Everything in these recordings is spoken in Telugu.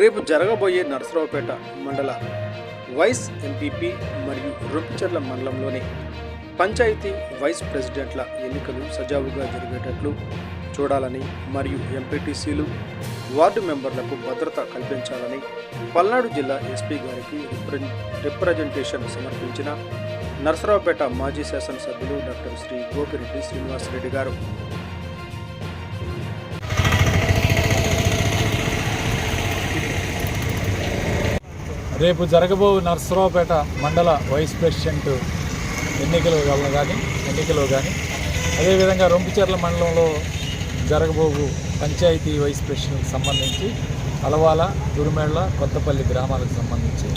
రేపు జరగబోయే నరసరావుపేట మండల వైస్ ఎంపీపీ మరియు రొంపిచెర్ల మండలంలోని పంచాయతీ వైస్ ప్రెసిడెంట్ల ఎన్నికలు సజావుగా జరిగేటట్లు చూడాలని మరియు ఎంపీటీసీలు వార్డు మెంబర్లకు భద్రత కల్పించాలని పల్నాడు జిల్లా ఎస్పీ గారికి రిప్రజెంటేషన్ సమర్పించిన నరసరావుపేట మాజీ శాసనసభ్యులు డాక్టర్ శ్రీ గోపిరెడ్డి శ్రీనివాసరెడ్డి గారు. రేపు జరగబో నర్సరావుపేట మండల వైస్ ప్రెసిడెంట్ ఎన్నికలు వల్ల కానీ ఎన్నికలు కానీ అదేవిధంగా రొంపిచెర్ల మండలంలో జరగబోవు పంచాయతీ వైస్ ప్రెసిడెంట్కి సంబంధించి అలవాల తురుమేళ్ళ కొత్తపల్లి గ్రామాలకు సంబంధించి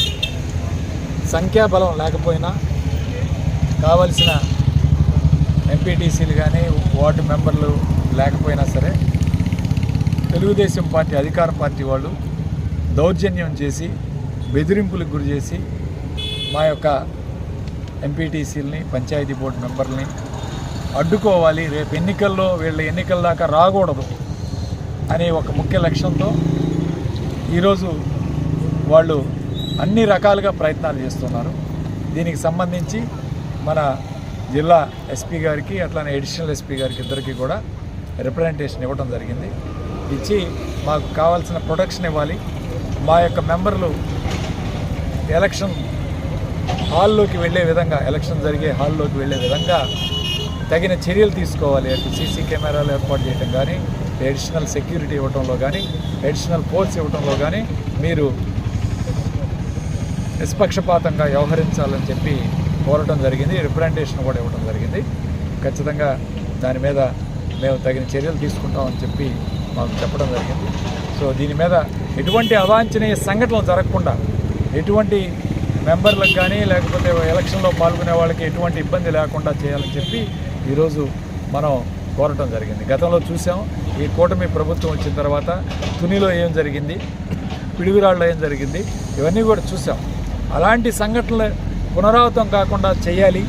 సంఖ్యాబలం లేకపోయినా కావలసిన ఎంపీటీసీలు కానీ వార్డు మెంబర్లు లేకపోయినా సరే తెలుగుదేశం పార్టీ అధికార పార్టీ వాళ్ళు దౌర్జన్యం చేసి బెదిరింపులకు గురి చేసి మా యొక్క ఎంపీటీసీలని పంచాయతీ బోర్డు మెంబర్లని అడ్డుకోవాలి. రేపు ఎన్నికల్లో వీళ్ళ ఎన్నికల దాకా రాకూడదు అనే ఒక ముఖ్య లక్ష్యంతో ఈరోజు వాళ్ళు అన్ని రకాలుగా ప్రయత్నాలు చేస్తున్నారు. దీనికి సంబంధించి మన జిల్లా ఎస్పీ గారికి అట్లానే అడిషనల్ ఎస్పీ గారికి ఇద్దరికి కూడా రిప్రజెంటేషన్ ఇవ్వడం జరిగింది. ఇచ్చి మాకు కావాల్సిన ప్రొటెక్షన్ ఇవ్వాలి. మా యొక్క మెంబర్లు ఎలక్షన్ హాల్లోకి వెళ్ళే విధంగా ఎలక్షన్ జరిగే హాల్లోకి వెళ్ళే విధంగా తగిన చర్యలు తీసుకోవాలి. అటు సీసీ కెమెరాలు ఏర్పాటు చేయడం కానీ అడిషనల్ సెక్యూరిటీ ఇవ్వడంలో కానీ అడిషనల్ ఫోర్స్ ఇవ్వడంలో కానీ మీరు నిష్పక్షపాతంగా వ్యవహరించాలని చెప్పి కోరటం జరిగింది. రిప్రజెంటేషన్ కూడా ఇవ్వడం జరిగింది. ఖచ్చితంగా దాని మీద మేము తగిన చర్యలు తీసుకుంటామని చెప్పి మాకు చెప్పడం జరిగింది. సో దీని మీద ఎటువంటి అవాంఛనీయ సంఘటనలు జరగకుండా ఎటువంటి మెంబర్లకు కానీ లేకపోతే ఎలక్షన్లో పాల్గొనే వాళ్ళకి ఎటువంటి ఇబ్బంది లేకుండా చేయాలని చెప్పి ఈరోజు మనం కోరటం జరిగింది. గతంలో చూసాం ఈ కూటమి ప్రభుత్వం వచ్చిన తర్వాత తునిలో ఏం జరిగింది పిడుగురాళ్ళలో ఏం జరిగింది ఇవన్నీ కూడా చూసాం. అలాంటి సంఘటనలు పునరావృతం కాకుండా చేయాలి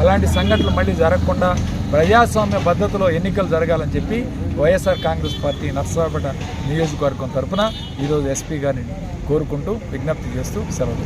అలాంటి సంఘటనలు మళ్ళీ జరగకుండా ప్రజాస్వామ్య పద్ధతిలో ఎన్నికలు జరగాలని చెప్పి వైఎస్ఆర్ కాంగ్రెస్ పార్టీ నర్సాపేట నియోజకవర్గం తరఫున ఈరోజు ఎస్పీ గారిని కోరుకుంటూ విజ్ఞప్తి చేస్తూ సెలవు